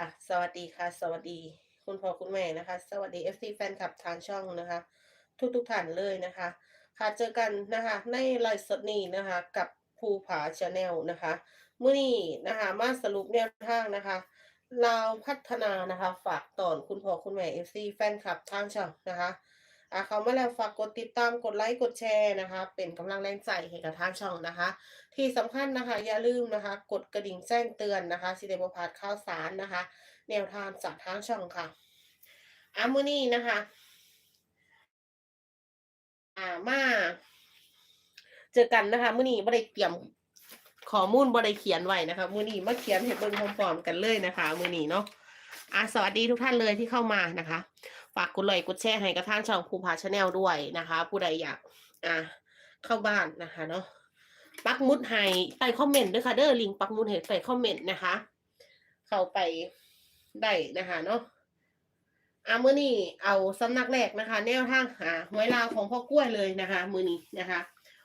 ค่ะ สวัสดีค่ะ สวัสดี คุณพ่อคุณแม่นะคะ สวัสดี FC แฟนคลับทางช่องนะคะ ทุกทุกท่านเลยนะคะ ค่ะเจอกันนะคะ ในไลฟ์สดนี้นะคะ กับภูผาชาแนลนะคะมื่อนี้นะคะมาสรุปแนวทางนะคะเราพัฒนานะคะ ฝากตอนคุณพ่อคุณแม่ FC แฟนคลับทางช่องนะคะ อ่าเขามาแล้วฝากกดติดตามกดไลค์กดแชร์นะคะ เป็นกำลังแรงใจให้กับทางช่องนะคะ ที่สำคัญนะคะอย่าลืมนะคะ กดกระดิ่งแจ้งเตือนนะคะสิได้บ่พาดข่าวสารนะคะ แนวทางจากทางช่องค่ะอ่ามื้อนี้นะคะอ่ามาเจอกันนะคะ มื้อนี้บ่ได้เตรียมข้อมูลบ่ได้เขียนไว้นะคะ มื้อนี้มาเขียนให้เบิ่งพร้อมๆกันเลยนะคะ มื้อนี้เนาะอ่าสวัสดีทุกท่านเลยที่เข้ามานะคะ ฝากกดไลค์กดแชร์ให้กับทางช่องภูผาชาแนลด้วยนะคะ ผู้ใดอยากอ่าเข้าบ้านนะคะเนาะปักมุดให้ใต้คอมเมนต์ด้วยค่ะเด้อลิงปักมุดให้ใต้คอมเมนต์นะคะ เข้าไปได้นะคะเนาะอ่ามือนี้เอาสำนักแรกนะคะ แนวทางหาหวยลาวของพ่อกล้วยเลยนะคะ มือนี้นะคะ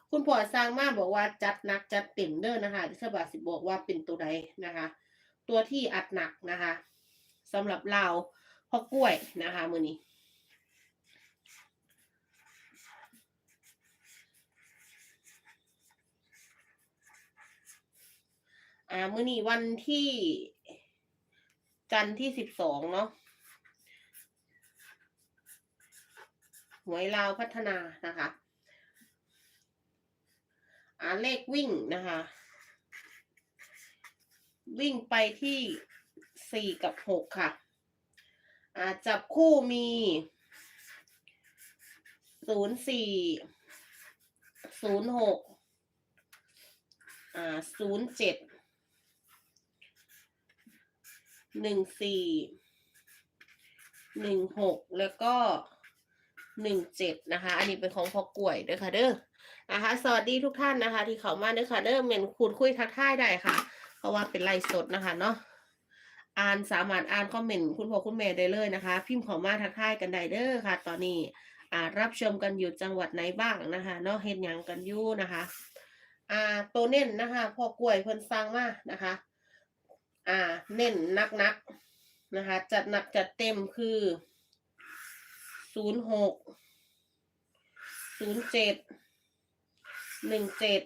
คุณพ่อสร้างมาบอกว่าจัดหนักจัดเต็มเด้อนะคะที่ฉบับสิบอกว่าเป็นตัวใดนะคะ ตัวที่อัดหนักนะคะสำหรับเราว พอกล้วยนะคะมือนี้อ่ามือนี้วันที่จันทร์ที่สิบสองเนาะหวยลาวพัฒนานะคะ อ่าเลขวิ่งนะคะ วิ่งไปที่สี่กับหกค่ะ จับคู่มีศูนย์สี่ศูนย์หกอ่าศูนย์เจ็ดหนึ่งสี่หนึ่งหกแล้วก็หนึ่งเจ็ดนะคะ อันนี้เป็นของพอกล้วยด้อค่ะเด้อนะคะสวัสดีทุกท่านนะคะ ที่เข้ามาเด้อค่ะเด้อเมนคูณคุยทักทายได้ค่ะ เพราะว่าเป็นไลฟ์สดนะคะเนาะ อ่านสามารถอ่านคอมเมนต์คุณพ่อคุณแม่ได้เลยนะคะ พิมพ์ขอมาทักทายกันได้เด้อค่ะ ตอนนี้อ่ารับชมกันอยู่จังหวัดไหนบ้างนะคะเนาะเห็นยังกันอยู่นะคะอ่าตัวเน้นนะคะพ่อกล้วยเพิ่นสร้างมานะคะ อ่าเน้นนักนักๆนะคะ จัดหนักจัดเต็มคือศูนย์หกศูนย์เจ็ดหนึ่งเจ็ด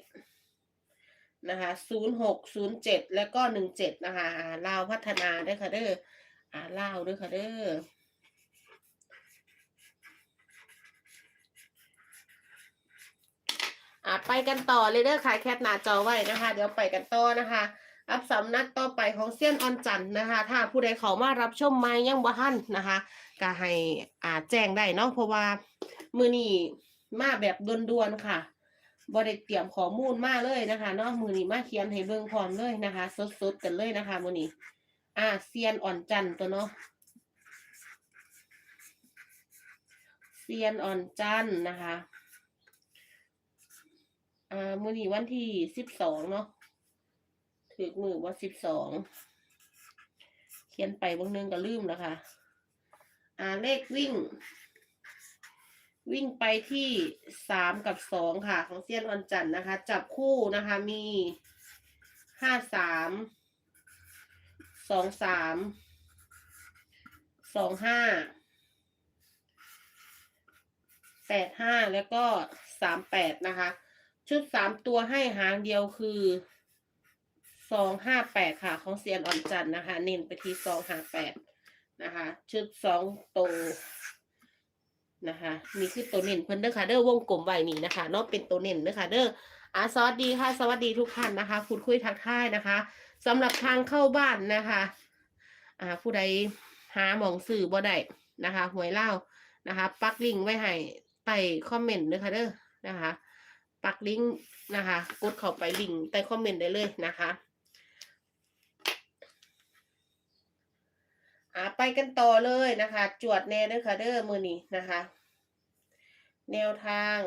นะคะศูนย์หกศูนย์เจ็ดแล้วก็หนึ่งเจ็ดนะคะอ่าลาวพัฒนาด้วยค่ะเด้ออ่าลาวด้วยค่ะเด้ออ่าไปกันต่อเลยเด้อขายแคปหน้าจอไว้นะคะ เดี๋ยวไปกันต่อนะคะรับสำนักต่อไปของเซียนออนจันทร์นะคะ ถ้าผู้ใดเขามารับชมไม่ยังบ่ทันนะคะก็ให้อ่าแจ้งได้เนาะเพราะว่ามือนี้มาแบบด่วนๆค่ะ บ่ได้เตรียมข้อมูลมาเลยนะคะเนาะมือนี้มาเขียนให้เบิ่งพร้อมเลยนะคะ สดๆกันเลยนะคะมือนี้อ่าเซียนอ่อนจันตัวเนาะเซียนอ่อนจันนะคะอ่ามือนี้วันที่สิบสองเนาะถือมือว่าสิบสองเขียนไปบางนึงก็ลืมแล้วค่ะอ่าเลขวิ่ง วิ่งไปที่สามกับสองค่ะ ของเซียนวันจันทร์นะคะ จับคู่นะคะมีห้าสามสองสามสองห้าแปดห้าแล้วก็สามแปดนะคะ ชุดสามตัวให้หางเดียวคือสองห้าแปดค่ะ ของเซียนอ่อนจันนะคะ เน้นไปที่สองห้าแปดนะคะ ชุดสองตัว นะคะ นี่คือตัวเน้นเพิ่นเด้อค่ะเด้อวงกลมไว้นี่นะคะเนาะเป็นตัวเน้นเด้อค่ะเด้ออะสวัสดีค่ะ สวัสดีทุกท่านนะคะพูดคุยทักทายนะคะสำหรับทางเข้าบ้านนะคะอ่าผู้ใดหาหมองสื่อบ่ได้นะคะหวยเล่านะคะ ปักลิงไว้ให้ใต้คอมเมนต์เด้อค่ะเด้อนะคะ ปักลิงก์นะคะ กดเข้าไปลิงก์ใต้คอมเมนต์ได้เลยนะคะ อ่าไปกันต่อเลยนะคะ จวดแน่เด้อค่ะเด้อมือนี้นะคะ แนวทาง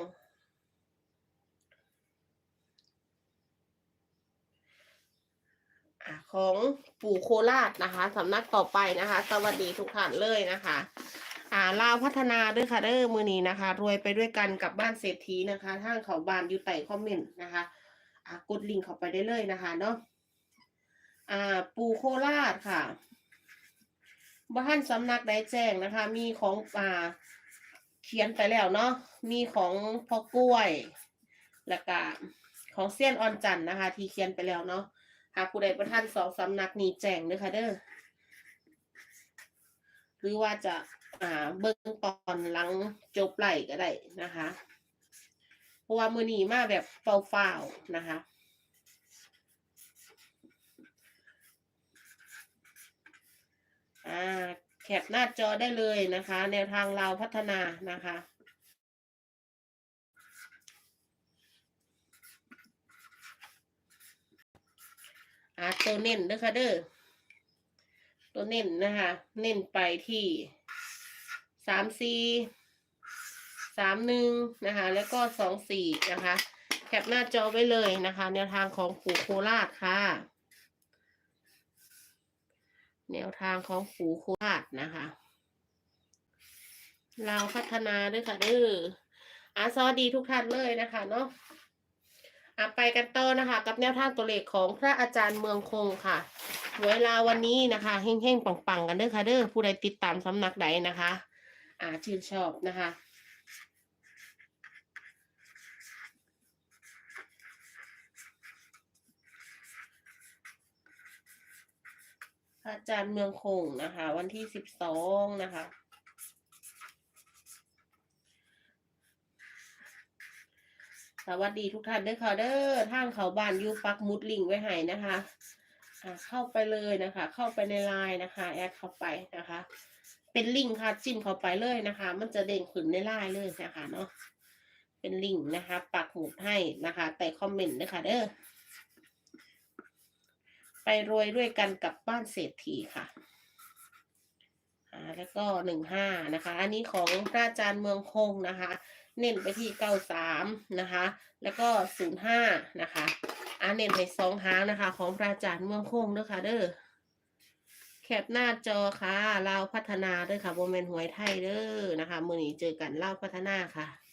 อของปู่โคราชนะคะสำนักต่อไปนะคะ สวัสดีทุกท่านเลยนะคะอ่าลาวพัฒนาด้วยค่ะเด้อมือนี้นะคะ รวยไปด้วยกันกับบ้านเศรษฐีนะคะทางเขาบานอยู่ใต้คอมเมนต์นะคะอ่ากดลิงก์เข้าไปได้เลยนะคะเนาะอ่าปู่โคราชค่ะ บ้านสำนักได้แจ้งนะคะ มีของอ่าเขียนไปแล้วเนาะมีของพ่อกล้วย แล้วก็ของเซียนออนจันนะคะ ที่เขียนไปแล้วเนาะหากผู้ใดประท่านสองสำนักนี้แจ้งเด้อค่ะเด้อหรือว่าจะอ่าเบิ่งตอนหลังจบไหลก็ได้นะคะ เพราะว่ามือนีมาแบบเฝ้าๆนะคะ อ่าแคปหน้าจอได้เลยนะคะ แนวทางเราพัฒนานะคะอ่าตัวเน้นเด้อค่ะเด้อตัวเน้นนะคะ เน้นไปที่สามสี่สามหนึ่งนะคะ แล้วก็สองสี่นะคะ แคปหน้าจอไว้เลยนะคะ แนวทางของปู่โคราชค่ะ แนวทางของปู่โคราชนะคะ เราพัฒนาด้วยค่ะเด้ออาสวัสดีทุกท่านเลยนะคะเนาะอะไปกันต่อนะคะ กับแนวทางตัวเลขของพระอาจารย์เมืองคงค่ะ เวลาวันนี้นะคะเฮงๆปังๆ กันเด้อค่ะเด้อผู้ใดติดตามสำนักใดนะคะ อ่าชื่นชอบนะคะ ระอาจารย์เมืองคงนะคะ วันที่สิบสองนะคะ สวัสดีทุกท่านเด้อค่ะเด้อทางเขาบ้านยูปักมุดลิงไว้ให้นะคะเข้าไปเลยนะคะ เข้าไปในไลน์นะคะ แอดเข้าไปนะคะ เป็นลิงก์ค่ะจิ้มเข้าไปเลยนะคะ มันจะเด้งขึ้นในไลน์เลยนะคะเนาะเป็นลิงก์นะคะ ปักหมุดให้นะคะ แต่คอมเมนต์นะคะเด้อ ไปรวยด้วยกันกับบ้านเศรษฐีค่ะแล้วก็หนึ่งห้านะคะ อันนี้ของพระอาจารย์เมืองคงนะคะ เน้นไปที่เก้าสามนะคะ แล้วก็ศูนย์ห้านะคะอ่าเน้นไปสองหางนะคะ ของพระอาจารย์เมืองคงเด้อค่ะเด้อแคปหน้าจอค่ะเลาพัฒนาเด้อค่ะโมเมนหวยไทยเด้อนะคะ มือนี้เจอกันเล่าพัฒนาค่ะ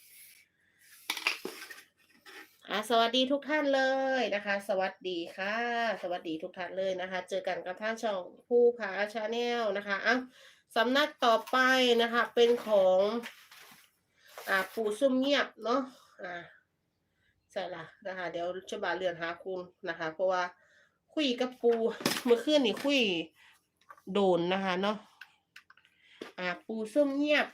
อ่าสวัสดีทุกท่านเลยนะคะ สวัสดีค่ะ สวัสดีทุกท่านเลยนะคะ เจอกันกับท่านช่องผู้ผาชาแนลนะคะอะสำนักต่อไปนะคะ เป็นของอ่าปูซุ่มเงียบเนาะอ่าใช่ละนะคะ เดี๋ยวจะบาเรือนหาคุณนะคะ เพราะว่าคุยกับปูเมื่อคืนนี่คุยโดนนะคะเนาะอ่าปูซุ่มเงียบ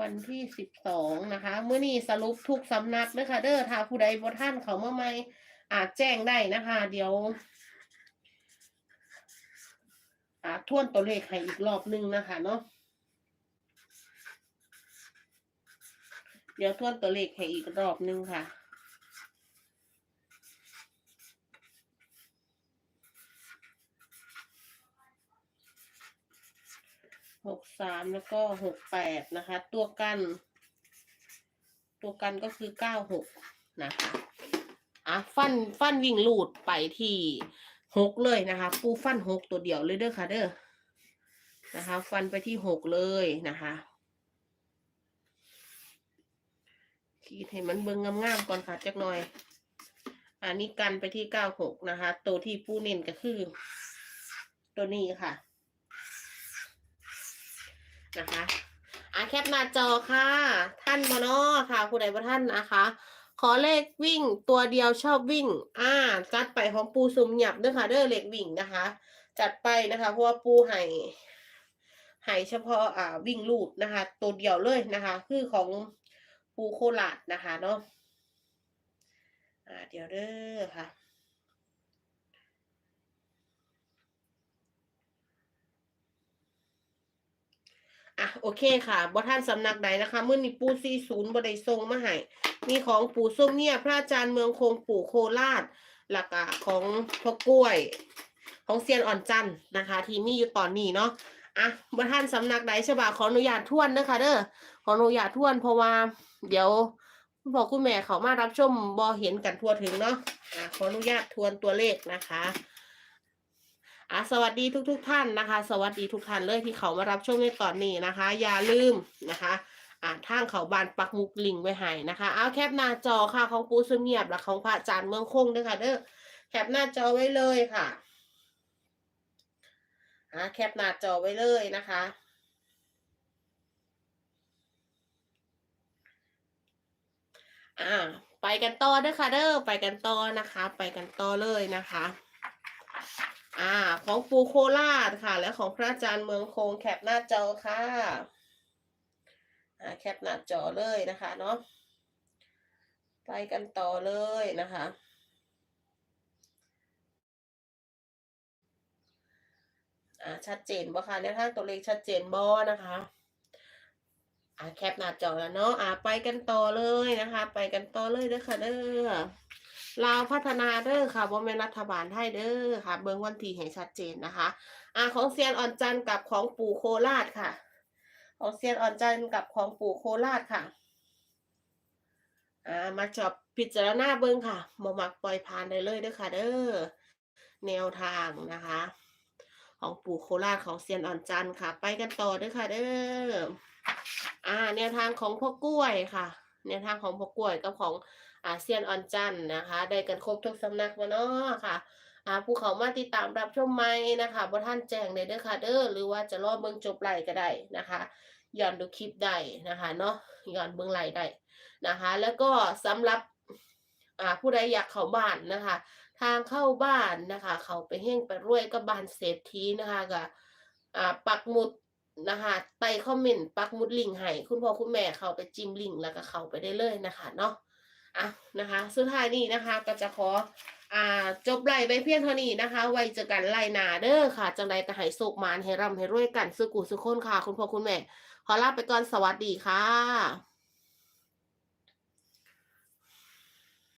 วันที่สิบสองนะคะ เมื่อนี้สรุปทุกสำนักนะคะเด้อถ้าผู้ใดบ่ท่านเขามาใหม่อาจแจ้งได้นะคะ เดี๋ยวอ่าทวนตัวเลขให้อีกรอบหนึงนะคะเนาะเดี๋ยวทวนตัวเลขให้อีกรอบหนึงค่ะ หกสามแล้วก็หกแปดนะคะ ตัวกัน ตัวกันก็คือเก้าหกนะคะอะฟันฟันวิ่งลูดไปที่หกเลยนะคะ ปูฟันหกตัวเดียวเลยเด้อค่ะเด้อนะคะ ฟันไปที่หกเลยนะคะขีดให้มันเบิ่งงามๆก่อนค่ะจักหน่อย อันนี้กันไปที่เก้าหกนะคะ ตัวที่ปูเน้นก็คือ ตัวนี้ค่ะ นะคะอาแคปหน้าจอค่ะ ท่านมโนค่ะผู้ใดบ่ท่านนะคะ ขอเลขวิ่งตัวเดียวชอบวิ่ง อ่าจัดไปของปูซุมหยับด้วยค่ะเด้อเลขวิ่งนะคะ จัดไปนะคะเพราะว่าปูให้ให้เฉพาะอ่าวิ่งลูดนะคะ ตัวเดียวเลยนะคะ คือของปูโคราชนะคะเนาะอ่าเดี๋ยวเด้อค่ะ อะโอเคค่ะบ่ท่านสำนักใดนะคะเมื่อนี้ปูซีศูนย์บไดทรงมาให้มีของปู่ส้มเนี่ย พระอาจารย์เมืองคงปู่โคราชแล้วก็ของพ่อกล้วย ของเซียนอ่อนจันทร์นะคะ ที่มีอยู่ตอนนี้เนาะอะบ่ท่านสำนักใดฉบับขออนุญาตทวนนะคะเด้อขออนุญาตทวนเพราะว่า เดี๋ยวคุณพ่อคุณแม่เขามารับชมบ่เห็นกันทั่วถึงเนาะอะขออนุญาตทวนตัวเลขนะคะ อะสวัสดีทุกๆทท่านนะคะ สวัสดีทุกท่านเลยที่เขามารับชมในตอนนี้นะคะ อย่าลืมนะคะอ่าทางเขาบานปักมุกลิงไว้ให้นะคะเอาแคปหน้าจอค่ะของปูสเงียบและของพระอาจารย์เมืองคงด้วยค่ะเด้อแคปหน้าจอไว้เลยค่ะอ่าแคปหน้าจอไว้เลยนะคะอ่าไปกันต่อเด้อค่ะเด้อไปกันต่อนะคะ ไปกันต่อเลยนะคะ อ่า ของปูโคราชค่ะ และของพระอาจารย์เมืองคงแคปหน้าจอค่ะอ่าแคปหน้าจอเลยนะคะเนาะไปกันต่อเลยนะคะอ่าชัดเจนบ่คะแนวทางตัวเลขชัดเจนบ่นะคะอ่าแคปหน้าจอแล้วเนาะอ่าไปกันต่อเลยนะคะ ไปกันต่อเลยเด้อค่ะเด้อ ลาวพัฒนาเด้อค่ะบ่แม่นรัฐบาลไทยเด้อค่ะ เบิ่งวันที่ให้ชัดเจนนะคะ อ่าของเซียนอ่อนจันกับของปู่โคราชค่ะ ของเซียนอ่อนจันกับของปู่โคราชค่ะ อ่ามาจอบพิจารณาเบิ่งค่ะบ่มักปล่อยผ่านได้เลยเด้อค่ะ เด้อแนวทางนะคะ ของปู่โคราชของเซียนอ่อนจันค่ะ ไปกันต่อเด้อค่ะเด้ออ่าแนวทางของพ่อกล้วยค่ะแนวทางของพ่อกล้วยกับของ อาเซียนออนจันนะคะ ได้กันครบทุกสำนักมาเนาะค่ะอาผู้เขามาติดตามรับชมใหมนะคะบ่ท่านแจ้งเลยเด้อค่ะเด้อหรือว่าจะรอเบิ่งจบไลฟ์ก็ได้นะคะย้อนดูคลิปได้นะคะเนาะย้อนเบิ่งไลฟ์ได้นะคะ แล้วก็สำหรับอ่าผู้ใดอยากเข้าบ้านนะคะ ทางเข้าบ้านนะคะ เขาไปเฮงไปรวยก็บ้านเศรษฐีนะคะก็อ่าปักหมุดนะคะใต้คอมเมนต์ปักหมุดลิงให้คุณพ่อคุณแม่เขาไปจิ้มลิงแล้วก็เขาไปได้เลยนะคะเนาะ อะนะคะสุดท้ายนี้นะคะก็จะขออ่าจบไล่ไปเพียงเท่านี้นะคะ ไว้เจอกันไล่หนาเด้อค่ะ จังไรก็ให้สุขมานให้ร่ำให้รวยกันสุกุสุขคนค่ะ คุณพ่อคุณแม่ ขอลาไปก่อนสวัสดีค่ะ